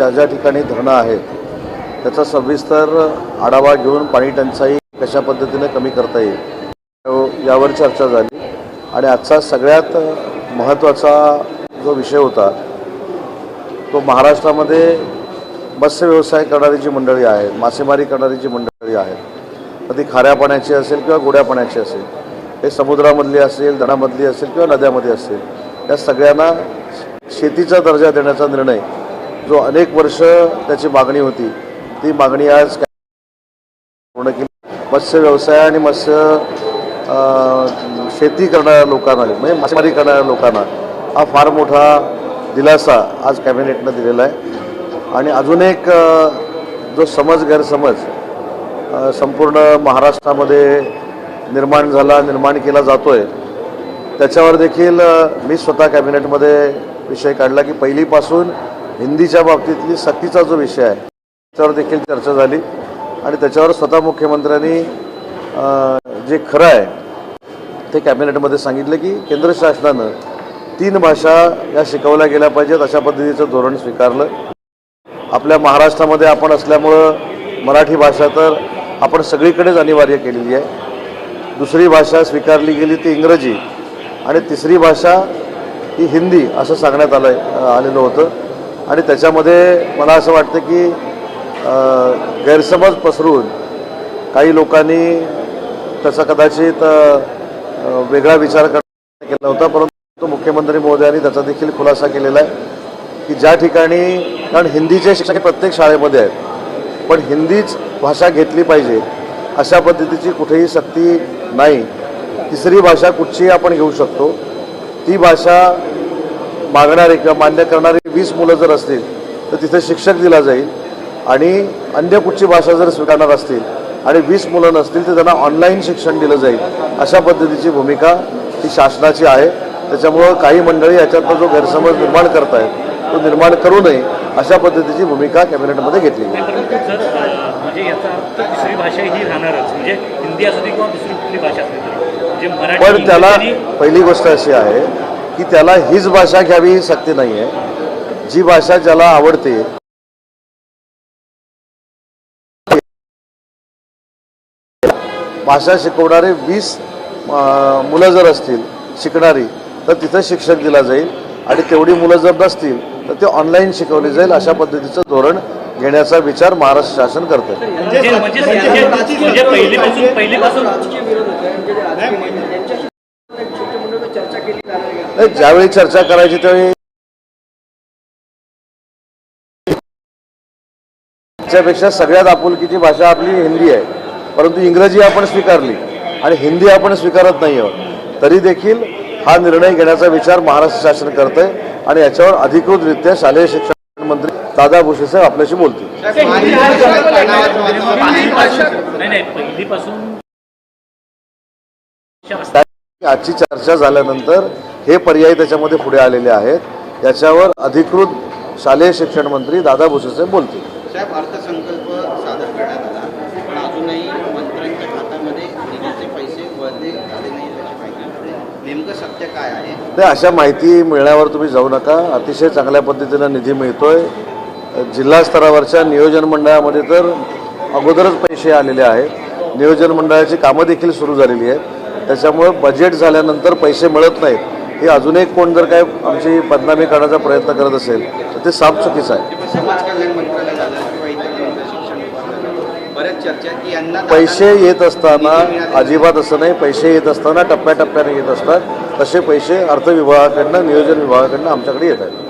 ज्या ज्या ठिकाणी धरणं आहेत त्याचा सविस्तर आढावा घेऊन पाणी टंचाई कशा पद्धतीने कमी करता येईल यावर चर्चा झाली. आणि आजचा सगळ्यात महत्त्वाचा जो विषय होता तो महाराष्ट्रामध्ये मत्स्य व्यवसाय करणारी जी मंडळी आहेत मासेमारी करणारी जी मंडळी आहेत तर ती खाऱ्या पाण्याची असेल किंवा गोड्या पाण्याची असेल हे समुद्रामधली असेल धडामधली असेल किंवा नद्यामध्ये असेल या सगळ्यांना शेतीचा दर्जा देण्याचा निर्णय जो अनेक वर्ष त्याची मागणी होती ती मागणी आज पूर्ण केली. मत्स्य व्यवसाय आणि मत्स्य शेती करणाऱ्या लोकांना म्हणजे मासेमारी करणाऱ्या लोकांना हा फार मोठा दिलासा आज कॅबिनेटनं दिलेला आहे. आणि अजून एक जो समज गैरसमज संपूर्ण महाराष्ट्रामध्ये निर्माण झाला निर्माण केला जातो आहे त्याच्यावर देखील मी स्वतः कॅबिनेटमध्ये विषय काढला की पहिलीपासून हिंदीच्या बाबतीतली सक्तीचा जो विषय आहे त्याच्यावर देखील चर्चा झाली. आणि त्याच्यावर स्वतः मुख्यमंत्र्यांनी जे खरं आहे ते कॅबिनेटमध्ये सांगितलं की केंद्र शासनानं तीन भाषा या शिकवल्या गेल्या पाहिजेत अशा पद्धतीचं धोरण स्वीकारलं. आपल्या महाराष्ट्रामध्ये आपण असल्यामुळं मराठी भाषा तर आपण सगळीकडेच अनिवार्य केलेली आहे. दुसरी भाषा स्वीकारली गेली ती इंग्रजी. आणि तिसरी भाषा ही हिंदी असं सांगण्यात आलं आलेलं होतं. आणि त्याच्यामध्ये मला असं वाटतं की गैरसमज पसरून काही लोकांनी त्याचा कदाचित वेगळा विचार केला होता परंतु मुख्यमंत्री महोदयांनी त्याचा देखील खुलासा केलेला आहे की ज्या ठिकाणी कारण हिंदीचे शिक्षक हे प्रत्येक शाळेमध्ये आहेत पण हिंदीच भाषा घेतली पाहिजे अशा पद्धतीची कुठेही सक्ती नाही. तिसरी भाषा कुठचीही आपण घेऊ शकतो. ती भाषा मागणारी किंवा मान्य करणारी वीस मुलं जर असतील तर तिथे शिक्षक दिला जाईल आणि अन्य कुठची भाषा जर स्वीकारणार असतील आणि वीस मुलं नसतील तर त्यांना ऑनलाईन शिक्षण दिलं जाईल. अशा पद्धतीची भूमिका ही शासनाची आहे. त्याच्यामुळं काही मंडळी याच्यातनं जो गैरसमज निर्माण करतायत तो निर्माण करू नये अशा पद्धतीची भूमिका कॅबिनेटमध्ये घेतली म्हणजे याचा अर्थ दुसरी भाषा ही राहणारच म्हणजे हिंदी असू दे किंवा दुसरी कुठली भाषा असली तरी म्हणजे मराठी पण त्याला पहिली गोष्ट अशी आहे की त्याला हीच भाषा घ्यावी ही सक्ती नाही आहे जी भाषा ज्याला आवडते भाषा शिकवणारे वीस मुलं जर असतील शिकणारी तर तिथं शिक्षक दिला जाईल आणि तेवढी मुलं जर नसतील तर ते ऑनलाईन शिकवली जाईल अशा पद्धतीचं धोरण घेण्याचा विचार महाराष्ट्र शासन करतं ज्यावेळी चर्चा करायची त्यावेळी त्याच्यापेक्षा सगळ्यात आपुलकीची भाषा आपली हिंदी आहे. परंतु इंग्रजी आपण स्वीकारली आणि हिंदी आपण स्वीकारत नाही आहोत. तरी देखील हा निर्णय घेण्याचा विचार महाराष्ट्र शासन करत आहे आणि याच्यावर अधिकृतरित्या शालेय शिक्षण मंत्री दादा भुसे साहेब आपल्याशी बोलतील. आजची चर्चा झाल्यानंतर हे पर्याय त्याच्यामध्ये पुढे आलेले आहेत. याच्यावर अधिकृत शालेय शिक्षण मंत्री दादा भुसे साहेब बोलतील. साहेब अर्थसंकल्प सादर करण्यात आला. पण अजूनही मंत्र्यांच्या खात्यामध्ये निधीचे पैसे वळले झाले नाही नेमकं सत्य काय आहे? ते अशा माहिती मिळण्यावर तुम्ही जाऊ नका. अतिशय चांगल्या पद्धतीनं निधी मिळतोय. जिल्हा स्तरावरच्या नियोजन मंडळामध्ये तर अगोदरच पैसे आलेले आहेत. नियोजन मंडळाची कामं देखील सुरू झालेली आहेत. त्याच्यामुळं बजेट झाल्यानंतर पैसे मिळत नाहीत. हे अजून एक कोण जर काय आमची बदनामी करण्याचा प्रयत्न करत असेल तर ते साफ चुकीचं आहे समाज कल्याण मंत्रालय झालं किंवा इतर केंद्र शिक्षण विभाग झालं बऱ्याच चर्चा की यांना पैसे येत असताना अजिबात असं नाही. पैसे येत असताना टप्प्याटप्प्याने येत असतात. तसे पैसे अर्थ विभागाकडनं नियोजन विभागाकडनं आमच्याकडे येत आहेत.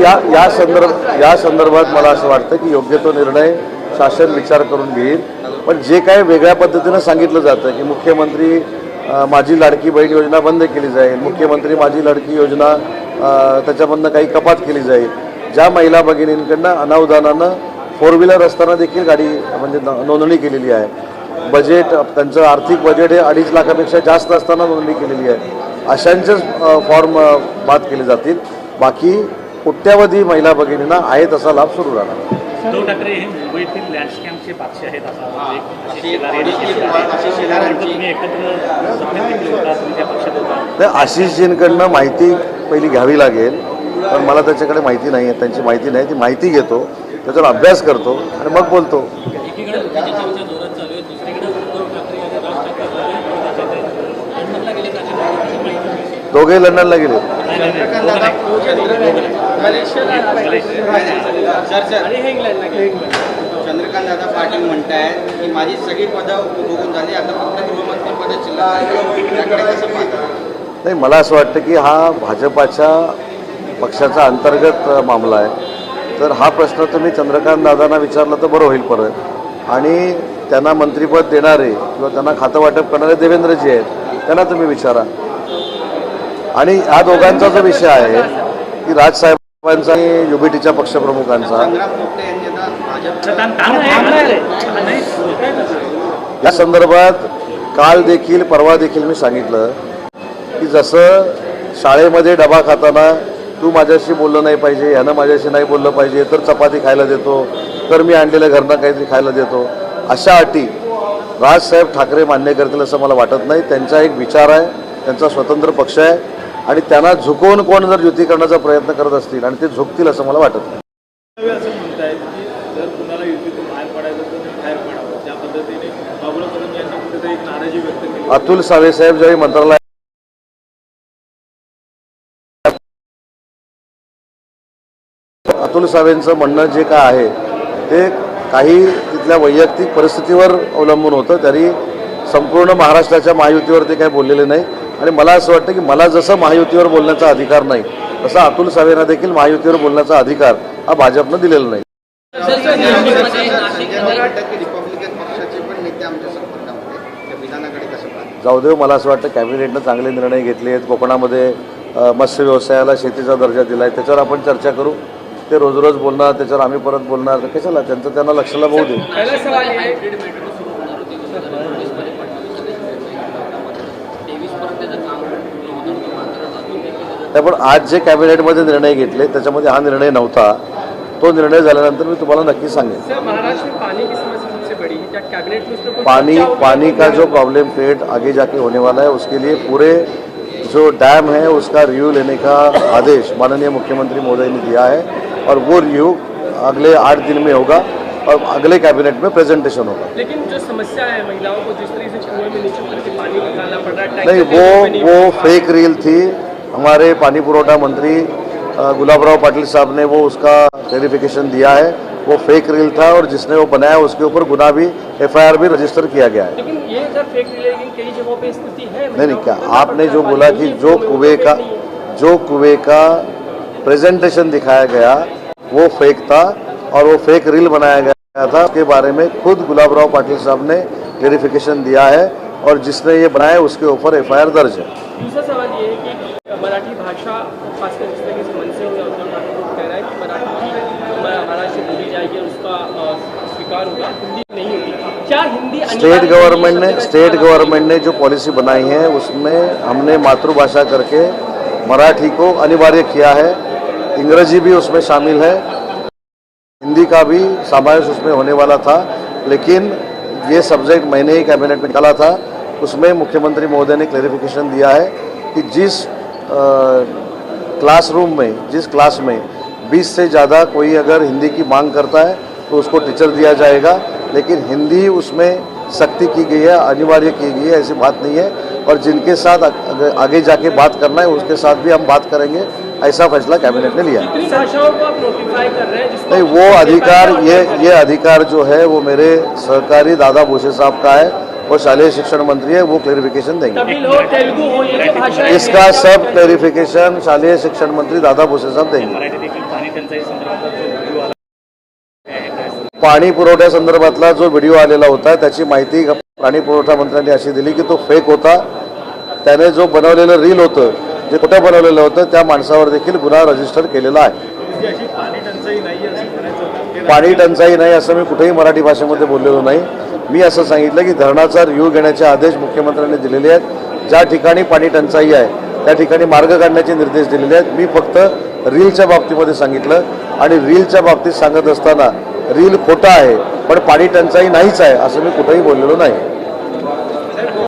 या या संदर्भ या संदर्भात मला असं वाटतं की योग्य तो निर्णय शासन विचार करून घेईल. पण जे काय वेगळ्या पद्धतीनं सांगितलं जातं की मुख्यमंत्री माझी लाडकी बहीण योजना बंद केली जाईल मुख्यमंत्री माझी लाडकी योजना त्याच्यामधनं काही कपात केली जाईल. ज्या महिला भगिनींकडनं अनावधानानं फोर व्हीलर असताना देखील गाडी म्हणजे न- नोंदणी केलेली आहे. बजेट त्यांचं आर्थिक बजेट हे अडीच लाखापेक्षा जास्त असताना नोंदणी केलेली आहे. अशांचेच फॉर्म बाद केले जातील. बाकी कोट्यावधी महिला भगिनींना आहे तसा लाभ सुरू राहणार. उद्धव ठाकरे हे मुंबईतील लँडस्कॅमचे बादशाह आहेत असं नाही आशिषजींकडनं माहिती पहिली घ्यावी लागेल पण मला त्याच्याकडे माहिती नाही आहे त्यांची माहिती नाही ती माहिती घेतो त्याच्यावर अभ्यास करतो आणि मग बोलतो एकीकडे मोदीची चर्चा जोरात चालू आहे दुसरीकडे उद्धव ठाकरे आणि राज ठाकरे लंडनला गेले का त्याची माहिती मिळते. दोघे लंडनला गेले नाही, नाही, नाही. चंद्रकांत दादा सर सर आणि इंग्लंडला गेले चंद्रकांत दादा पाटील म्हणतायत की माझी सगळी पदं उपभोगून झाली आता फक्त गृहमंत्री पद शिल्लक आहे. त्याकडे कसं पाहता नाही मला असं वाटतं की हा भाजपाच्या पक्षाचा अंतर्गत मामला आहे तर हा प्रश्न तुम्ही चंद्रकांत दादांना विचारला तर बरं होईल परत आणि त्यांना मंत्रिपद देणारे किंवा त्यांना खातं वाटप करणारे देवेंद्रजी आहेत त्यांना तुम्ही विचारा आणि या दोघांचा जो विषय आहे की राजसाहेबांचा आणि युबीटीच्या पक्षप्रमुखांचा. या संदर्भात काल देखील परवा देखील मी सांगितलं की जसं शाळेमध्ये डबा खाताना तू माझ्याशी बोललं नाही पाहिजे ह्यानं माझ्याशी नाही बोललं पाहिजे तर चपाती खायला देतो तर मी आणलेल्या घरनं काहीतरी खायला देतो अशा अटी राजसाहेब ठाकरे मान्य करतील असं मला वाटत नाही. त्यांचा एक विचार आहे त्यांचा स्वतंत्र पक्ष आहे. आणि त्यांना झुकवून कोण जर युती करण्याचा प्रयत्न करत असतील आणि ते झुकतील असं मला वाटत नाही. अतुल सावे साहेब ज्यावेळी मंत्रालय अतुल सावेंचं म्हणणं जे काय आहे ते काही तिथल्या वैयक्तिक परिस्थितीवर अवलंबून होतं. तरी संपूर्ण महाराष्ट्राच्या महायुतीवर ते काही बोललेले नाही. आणि मला असं वाटतं की मला जसं महायुतीवर बोलण्याचा अधिकार नाही तसा अतुल सावेना देखील महायुतीवर बोलण्याचा अधिकार हा भाजपनं दिलेला नाही. जाऊ देव मला असं वाटतं कॅबिनेटनं चांगले निर्णय घेतले आहेत. कोकणामध्ये मत्स्य व्यवसायाला शेतीचा दर्जा दिला आहे त्याच्यावर आपण चर्चा करू. ते रोज रोज बोलणार त्याच्यावर आम्ही परत बोलणार. तर कशाला? त्यांचं त्यांना लक्षाला बघू दे. देखील त्या पण आज जे कॅबिनेटमध्ये निर्णय घेतले त्याच्यामध्ये हा निर्णय नव्हता. तो निर्णय झाल्यानंतर मी तुम्हाला नक्की सांगेन. पानी है पानी पानी का जो प्रॉब्लम क्रिएट आगे जाके होने वाला है उसके लिए पूरे जो डैम है उसका रिव्यू लेने का आदेश माननीय मुख्यमंत्री महोदय ने दिया है और वो रिव्यू अगले आठ दिन में होगा और अगले कैबिनेट में प्रेजेंटेशन होगा। लेकिन जो समस्या है महिलाओं को जिस तरीके से कुएँ में नीचे पानी निकालना पड़ रहा है नहीं वो वो। फेक रील थी हमारे पानी पुरोठा मंत्री गुलाबराव पाटिल साहब ने वो उसका क्लेरिफिकेशन दिया है। वो फेक रील था और जिसने वो बनाया उसके ऊपर गुना भी एफआईआर भी रजिस्टर किया गया है। लेकिन ये अगर फेक रिले कई जगहों पे स्थिति है? नहीं नहीं क्या? आपने जो बोला कि जो कुएँ का जो कुएँ का प्रेजेंटेशन दिखाया गया वो फेक था और वो फेक रील बनाया गया था। उसके बारे में खुद गुलाबराव पाटिल साहब ने क्लेरिफिकेशन दिया है और जिसने ये बनाया उसके ऊपर एफआईआर दर्ज है कि मराठी भाषा खासकर जिस तरीके से मनसे हुए उद्धव ठाकरे को कह रहा है कि मराठी ही महाराष्ट्र में बोली जाएगी और उसका अ, स्वीकार होगा हिंदी नहीं होगी क्या हिंदी स्टेट गवर्नमेंट ने स्टेट गवर्नमेंट ने जो पॉलिसी बनाई है उसमें हमने मातृभाषा करके मराठी को अनिवार्य किया है। इंग्रजी भी उसमें शामिल है। हिंदी का भी समावेश उसमें होने वाला था लेकिन ये सब्जेक्ट मैंने ही कैबिनेट में निकाला था। उसमें मुख्यमंत्री महोदय ने क्लेरिफिकेशन दिया है कि जिस क्लासरूम में जिस क्लास में 20 से ज़्यादा कोई अगर हिंदी की मांग करता है तो उसको टीचर दिया जाएगा लेकिन हिंदी उसमें सख्ती की गई है अनिवार्य की गई है ऐसी बात नहीं है। और जिनके साथ आगे जाके बात करना है उसके साथ भी हम बात करेंगे ऐसा फैसला कैबिनेट ने लिया। है कितनी भाषाओं को आप नोटिफाई कर रहे हैं जिसको नहीं वो अधिकार ये ये अधिकार जो है वो मेरे सहकारी दादा भूषे साहब का है वो शालेय शिक्षण मंत्री है वो क्लेरिफिकेशन देंगे। तो इसका सब क्लेरिफिकेशन शालेय शिक्षण मंत्री दादा भुसे साहब देंगे। पाणी पुरवठ्या संदर्भातला जो व्हिडिओ आलेला होता त्याची माहिती पाणी पुरवठा मंत्र्यांनी अशी दिली की तो फेक होता. त्याने जो बनवलेलं रील होतं जे खोटं बनवलेलं होतं त्या माणसावर देखील गुन्हा रजिस्टर केलेला आहे. पाणी टंचाई नाही असं पाणी टंचाई नाही असं मी कुठेही मराठी भाषेमध्ये बोललेलो नाही. मी असं सांगितलं की धरणाचा रिव्ह्यू घेण्याचे आदेश मुख्यमंत्र्यांनी दिलेले आहेत. ज्या ठिकाणी पाणी टंचाई आहे त्या ठिकाणी मार्ग काढण्याचे निर्देश दिलेले आहेत. मी फक्त रीलच्या बाबतीमध्ये सांगितलं आणि रीलच्या बाबतीत सांगत असताना रील खोटा आहे पण पाणी टंचाई नाहीच आहे असं मी कुठेही बोललेलो नाही.